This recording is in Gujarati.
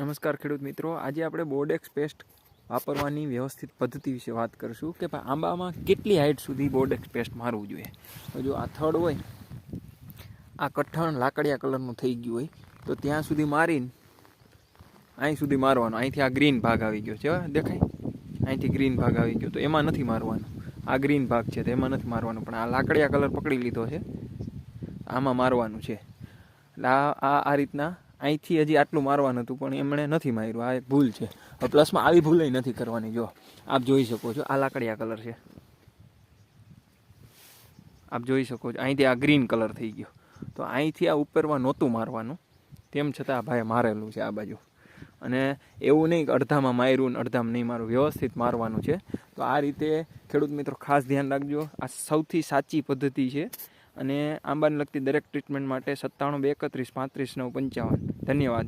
નમસ્કાર ખેડૂત મિત્રો. આજે આપણે બોર્ડેક્સ પેસ્ટ વાપરવાની વ્યવસ્થિત પદ્ધતિ વિશે વાત કરીશું કે ભાઈ આંબામાં કેટલી હાઇટ સુધી બોર્ડેક્સ પેસ્ટ મારવું જોઈએ? તો જો આ થડ હોય, આ કઠણ લાકડિયા કલરનું થઈ ગયું હોય, તો ત્યાં સુધી મારીને અહીં સુધી મારવાનું. અહીંથી આ ગ્રીન ભાગ આવી ગયો છે. દેખાય? અહીંથી ગ્રીન ભાગ આવી ગયો. તો એમાં નથી મારવાનું. આ ગ્રીન ભાગ છે, તો એમાં નથી મારવાનું. પણ આ લાકડિયા કલર પકડી લીધો છે. આમાં મારવાનું છે. એટલે આ આ રીતના અહીંથી હજી આટલું મારવાનું હતું, પણ એમણે નથી માર્યું. આ ભૂલ છે. પ્લસમાં આવી ભૂલ નથી કરવાની. જો, આપ જોઈ શકો છો. આ લાકડિયા કલર છે. આપ જોઈ શકો છો. અહીંથી આ ગ્રીન કલર થઈ ગયો. તો અહીંથી આ ઉપરમાં નહોતું મારવાનું. તેમ છતાં આ ભાઈ મારેલું છે આ બાજુ. અને એવું નહીં કે અડધામાં માર્યું ને અડધામાં નહીં મારું વ્યવસ્થિત મારવાનું છે. તો આ રીતે ખેડૂત મિત્રો ખાસ ધ્યાન રાખજો. આ સૌથી સાચી પદ્ધતિ છે અને આંબાને લગતી દરેક ટ્રીટમેન્ટ માટે સત્તાણું બે એકત્રીસ પાંત્રીસ નવ પંચાવન. ધન્યવાદ.